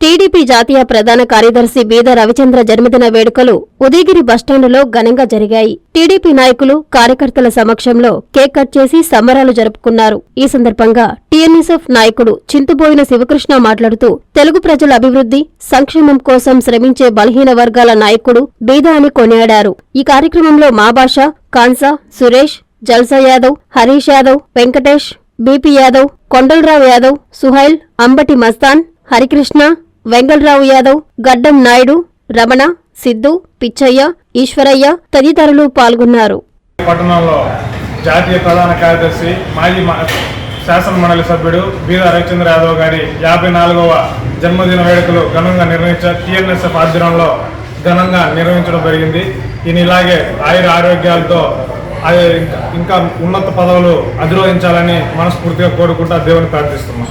TDP జాతీయ ప్రధాన కార్యదర్శి బీద రవిచంద్ర జన్మదిన వేడుకలు ఉదయగిరి బస్టాండులో ఘనంగా జరిగాయి. టీడీపీ నాయకులు కార్యకర్తల సమక్షంలో కేక్ కట్ చేసి సంబరాలు జరుపుకున్నారు. ఈ సందర్భంగా టీఎన్ఎస్ఎఫ్ నాయకుడు చింతుబోయిన శివకృష్ణ మాట్లాడుతూ తెలుగు ప్రజల అభివృద్ధి సంక్షేమం కోసం శ్రమించే బలహీన వర్గాల నాయకుడు బీద అని కొనియాడారు. ఈ కార్యక్రమంలో మాభాష కాన్సా సురేష్ జల్సా యాదవ్ హరీష్ యాదవ్ వెంకటేష్ బీపీ యాదవ్ కొండలరావు యాదవ్ సుహైల్ అంబటి మస్తాన్ హరికృష్ణ వెంగళరావు యాదవ్ గడ్డం నాయుడు రమణ సిద్ధు పిచ్చయ్య ఈశ్వరయ్య తదితరులు పాల్గొన్నారు. పట్టణంలో జాతీయ ప్రధాన కార్యదర్శి మాజీ శాసన మండలి సభ్యుడు బీద రవిచంద్ర యాదవ్ గారి యాభై నాలుగవ జన్మదిన వేడుకలు ఘనంగా నిర్వహించ టీఎన్ఎస్ఎఫ్ ఆధ్వర్యంలో ఘనంగా నిర్వహించడం జరిగింది. ఈయన ఇలాగే ఆయుర ఆరోగ్యాలతో ఇంకా- ఇంకా ఉన్నత పదవులు అధిరోహించాలని మనస్ఫూర్తిగా కోరుకుంటా దేవుని ప్రార్థిస్తున్నాం.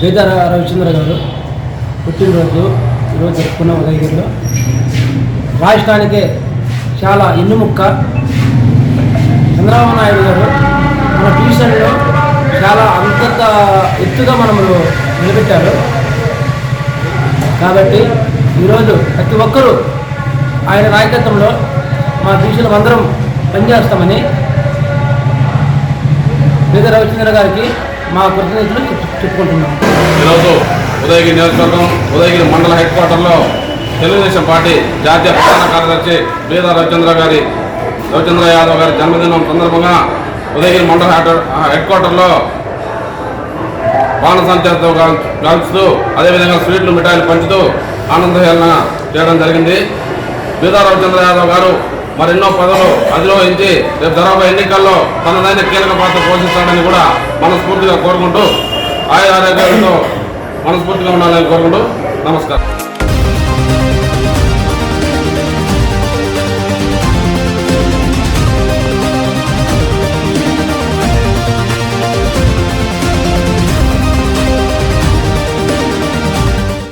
బీద రవిచంద్ర గారు పుట్టినరోజు ఈరోజు జరుపుకున్న ఉదయగిరిలో రాష్ట్రానికే చాలా ఇన్నుముక్క చంద్రబాబు నాయుడు గారు మన ట్యూషన్లో చాలా అంతంత ఎత్తుగా మనము నిలబెట్టారు. కాబట్టి ఈరోజు ప్రతి ఒక్కరూ ఆయన నాయకత్వంలో మా ట్యూషన్ అందరం పనిచేస్తామని బీద రవిచంద్ర గారికి మా కృతజ్ఞతలు చెప్పు- చెప్పుకుంటున్నాం. ఈరోజు ఉదయగిరి నియోజకవర్గం ఉదయగిరి మండల హెడ్ క్వార్టర్లో తెలుగుదేశం పార్టీ జాతీయ ప్రధాన కార్యదర్శి బీద రవిచంద్ర గారి రవిచంద్ర యాదవ్ గారి జన్మదినం సందర్భంగా ఉదయగిరి మండల హెడ్ హెడ్ క్వార్టర్లో బాణసంచాలతో కాల్చుతూ అదేవిధంగా స్వీట్లు మిఠాయిలు పంచుతూ ఆనందహేళన చేయడం జరిగింది. బీదా రవిచంద్ర యాదవ్ గారు మరెన్నో పదవులు ఇచ్చి రేపు జరగబోయే ఎన్నికల్లో తనదైన కీలక పాత్ర పోషిస్తాడని కూడా మనస్ఫూర్తిగా కోరుకుంటూ ఆయా ఆరోగ్యాలతో మనస్ఫూర్తిగా ఉండాలని కోరుకుంటూ నమస్కారం.